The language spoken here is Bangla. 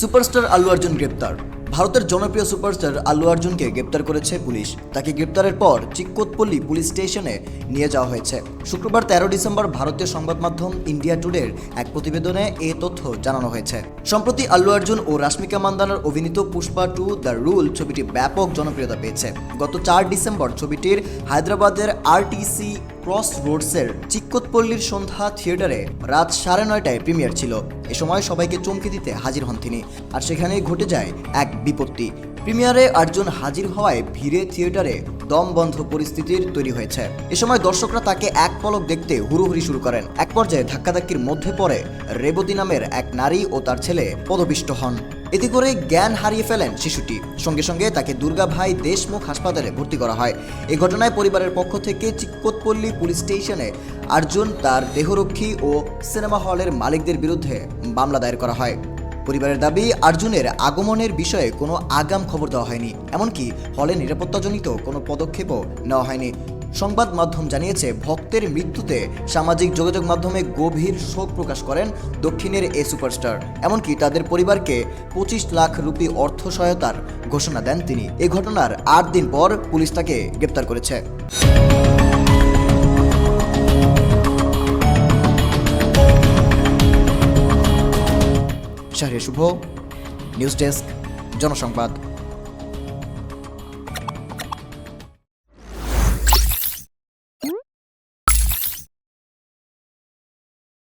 সুপারস্টার আল্লু অর্জুন গ্রেপ্তার। ভারতের জনপ্রিয় সুপারস্টার আল্লু অর্জুনকে গ্রেপ্তার করেছে পুলিশ। তাকে গ্রেপ্তারের পর চিক্কোতপল্লী পুলিশ স্টেশনে নিয়ে যাওয়া হয়েছে। শুক্রবার তেরো ডিসেম্বর ভারতীয় সংবাদ মাধ্যম ইন্ডিয়া টুডের এক প্রতিবেদনে এ তথ্য জানানো হয়েছে। সম্প্রতি আল্লু অর্জুন ও রাশ্মিকা মান্দানার অভিনীত পুষ্পা টু দ্য রুল ছবিটি ব্যাপক জনপ্রিয়তা পেয়েছে। গত চার ডিসেম্বর ছবিটির হায়দ্রাবাদের আরটিসি ক্রস রোডসের চিক্কতপল্লীর সন্ধ্যা থিয়েটারে রাত সাড়ে নয়টায় প্রিমিয়ার ছিল। এ সময় সবাইকে চমকে দিতে হাজির হন তিনি। আর সেখানেই ঘটে যায় এক বিপত্তি। প্রিমিয়ারে আর্জুন হাজির হওয়ায় ভিড়ে থিয়েটারে দম বন্ধ পরিস্থিতির তৈরি হয়েছে। এ সময় দর্শকরা তাকে এক পলক দেখতে হুড়োহুড়ি শুরু করেন। এক পর্যায়ে ধাক্কাধাক্কির মধ্যে পড়ে রেবতী নামের এক নারী ও তার ছেলে পদপিষ্ট হন। এতে করে জ্ঞান হারিয়ে ফেলেন শিশুটি। সঙ্গে সঙ্গে তাকে দুর্গাভাই দেশমুখ হাসপাতালে ভর্তি করা হয়। এই ঘটনায় পরিবারের পক্ষ থেকে চিক্কতপল্লী পুলিশ স্টেশনে আর্জুন তার দেহরক্ষী ও সিনেমা হলের মালিকদের বিরুদ্ধে মামলা দায়ের করা হয়। পরিবারের দাবি, আর্জুনের আগমনের বিষয়ে কোনো আগাম খবর দেওয়া হয়নি। এমনকি হলে নিরাপত্তাজনিত কোনো পদক্ষেপও নেওয়া হয়নি। সংবাদ মাধ্যম জানিয়েছে, ভক্তের মৃত্যুতে সামাজিক যোগাযোগ মাধ্যমে গভীর শোক প্রকাশ করেন দক্ষিণের এ সুপারস্টার। এমনকি তাদের পরিবারকে পঁচিশ লাখ রুপি অর্থ সহায়তার ঘোষণা দেন তিনি। এ ঘটনার আট দিন পর পুলিশ তাকে গ্রেপ্তার করেছে। Shahria Shuvo news desk Janasangbad.